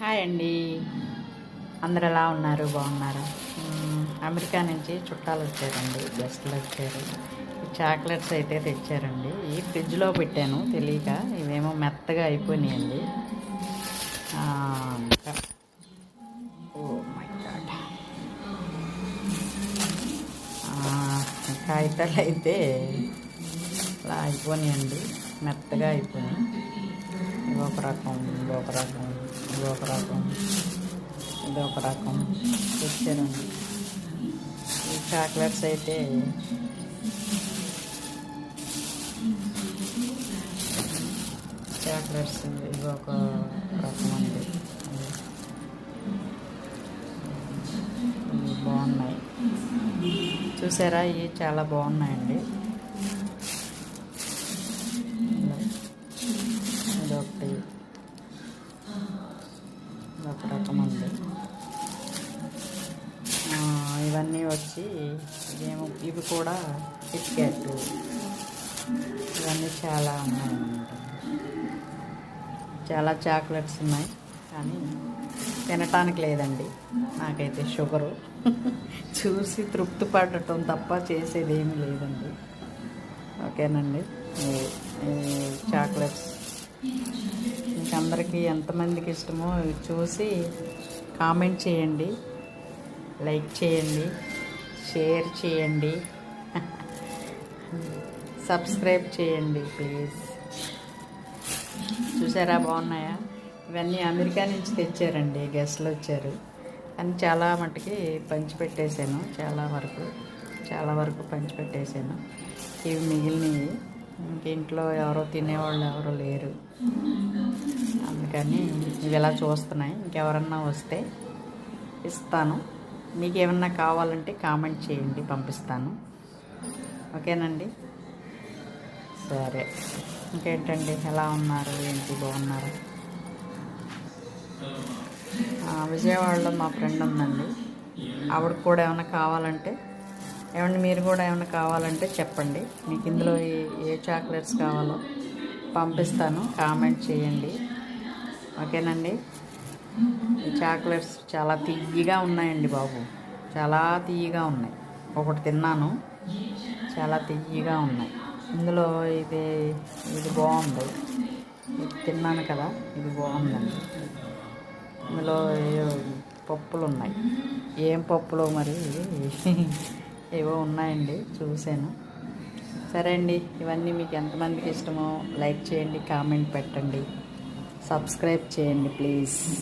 Hi అండి. అందరు ఎలా ఉన్నారు? బాగున్నారా? అమెరికా నుంచి చుట్టాలు వచ్చారండి గెస్ట్లు వచ్చారు. చాక్లెట్స్ అయితే తెచ్చారండి. ఈ ఫ్రిడ్జ్లో పెట్టాను తెలియక ఇవేమో మెత్తగా అయిపోయినాయండి. Oh my God. కాగితాలు అయితే ఇలా అయిపోయినాయండి మెత్తగా అయిపోయినాయి. ఒక రకం ఒక రకం. ఇది ఒక రకం. ఇది ఒక రకం. తెచ్చారండి ఈ చాక్లెట్స్ అయితే చాక్లెట్స్ ఇవి ఒక రకం అండి. బాగున్నాయి. చూసారా? ఇవి చాలా బాగున్నాయండి ఇదొకటి ఇదొక రకం అండి ఆ, ఇవన్నీ వచ్చి ఇదేమో ఇవి కూడా కిట్ క్యాట్ ఇవన్నీ చాలా ఉన్నాయన్నమాట. చాలా చాక్లెట్స్ ఉన్నాయి కానీ తినటానికి లేదండి. నాకైతే షుగరు. చూసి తృప్తి పడటం తప్ప చేసేది ఏమీ లేదండి. ఓకేనండి. చాక్లెట్స్. ఇంకందరికీ ఎంతమందికి ఇష్టమో ఇవి చూసి కామెంట్ చేయండి. లైక్ చేయండి షేర్ చేయండి సబ్స్క్రైబ్ చేయండి ప్లీజ్. చూసారా బాగున్నాయా? ఇవన్నీ అమెరికా నుంచి తెచ్చారండి గెస్ట్లు వచ్చారు. కానీ చాలా మట్టుకి పంచిపెట్టేశాను చాలా వరకు చాలా వరకు పంచిపెట్టేశాను ఇవి మిగిలినవి ఇంక ఇంట్లో ఎవరో తినేవాళ్ళు ఎవరో లేరు. అందుకని ఇవి ఇలా చూస్తున్నాయి ఇంకెవరన్నా వస్తే ఇస్తాను. మీకు ఏమన్నా కావాలంటే కామెంట్ చేయండి పంపిస్తాను. ఓకేనండి? సరే. ఇంకేంటండి? ఎలా ఉన్నారు? ఏంటి? బాగున్నారు? విజయవాడలో మా ఫ్రెండ్ ఉందండి. ఆవిడకి కూడా ఏమైనా కావాలంటే ఏమండి మీరు కూడా ఏమైనా కావాలంటే చెప్పండి. మీకు ఇందులో ఏ చాక్లెట్స్ కావాలో పంపిస్తాను. కామెంట్ చేయండి. ఓకేనండి? ఈ చాక్లెట్స్ చాలా తీయగా ఉన్నాయండి బాబు. చాలా తీయగా ఉన్నాయి. ఒకటి తిన్నాను. చాలా తీయగా ఉన్నాయి. ఇందులో ఇది ఇది బాగుంది. ఇది తిన్నాను కదా ఇది బాగుందండి. ఇందులో ఏవో పప్పులు ఉన్నాయి. ఏం పప్పులో మరి? ఏవో ఉన్నాయండి చూశాను. సరే అండి ఇవన్నీ మీకు ఎంతమందికి ఇష్టమో లైక్ చేయండి కామెంట్ పెట్టండి. సబ్స్క్రైబ్ చేయండి ప్లీజ్.